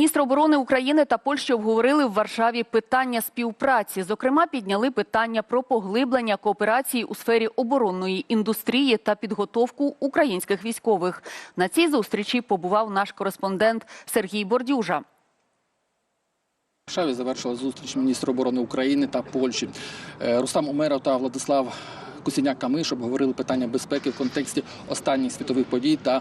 Міністри оборони України та Польщі обговорили в Варшаві питання співпраці. Зокрема, підняли питання про поглиблення кооперації у сфері оборонної індустрії та підготовку українських військових. На цій зустрічі побував наш кореспондент Сергій Бордюжа. Варшаві завершила зустріч міністра оборони України та Польщі. Е, Рустам Умеров та Владислав Косіняк-Камиш обговорили питання безпеки в контексті останніх світових подій та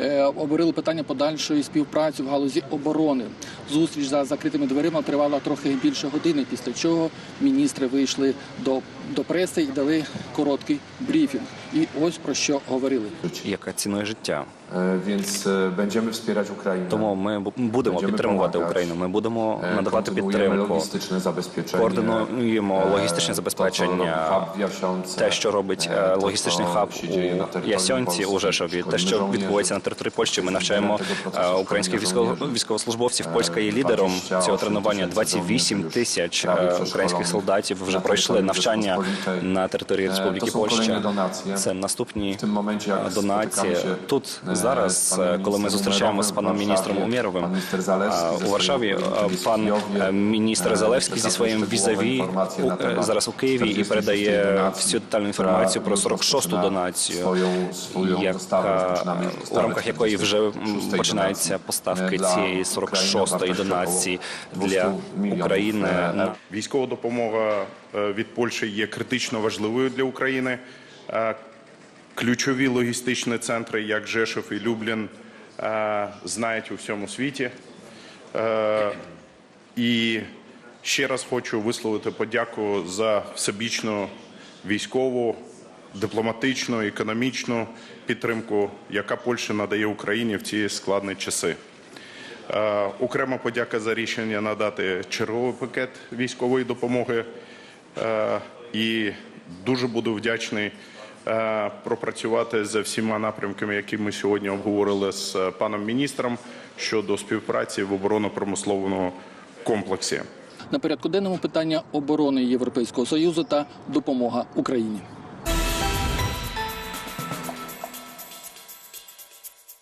е, обговорили питання подальшої співпраці в галузі оборони. Зустріч за закритими дверима тривала трохи більше години, після чого міністри вийшли до, преси і дали короткий брифінг. І ось про що говорили. яка ціною життя. E, Więc e, będziemy wspierać Ukrainę. Тому ми бу- будемо Będziemy підтримувати pomagać. Україну. Ми будемо E, надавати підтримку, logistyczne zabezpieczenie. координуємо логістичне robi забезпечення. Те, що робить е, to, логістичний хаб у Ясьонці у Жешові, те, що відбувається на території Польщі, ми навчаємо е, українських військово-військовослужбовців. Польська є Е, лідером цього тренування. тисяч 28 тисяч е, українських солдатів вже пройшли навчання на території Республіки Польща. Це наступні е, донації. Тут e, зараз, z panem е, коли ми ministrem зустрічаємося з паном міністром Умєровим, ze у Варшаві е, пан е, міністр Залевський зі своїм візаві е, зараз у Києві і передає всю детальну інформацію про już 46-ту донацію, яка у рамках якої вже починаються поставки цієї України 46-ї донації для України. Військова допомога е, від Польщі є критично важливою для України. Ключові логістичні центри, як Жешов і Люблін, е, знають у всьому світі. Е, І ще раз хочу висловити подяку за всебічну військову, дипломатичну, економічну підтримку, яка Польща надає Україні в ці складні часи. Е, Окрема подяка за рішення надати черговий пакет військової допомоги. І дуже буду вдячний пропрацювати за всіма напрямками, які ми сьогодні обговорили з е, паном міністром щодо співпраці в оборонно-промисловому комплексі. На порядку денному питання оборони Європейського союзу та допомога Україні.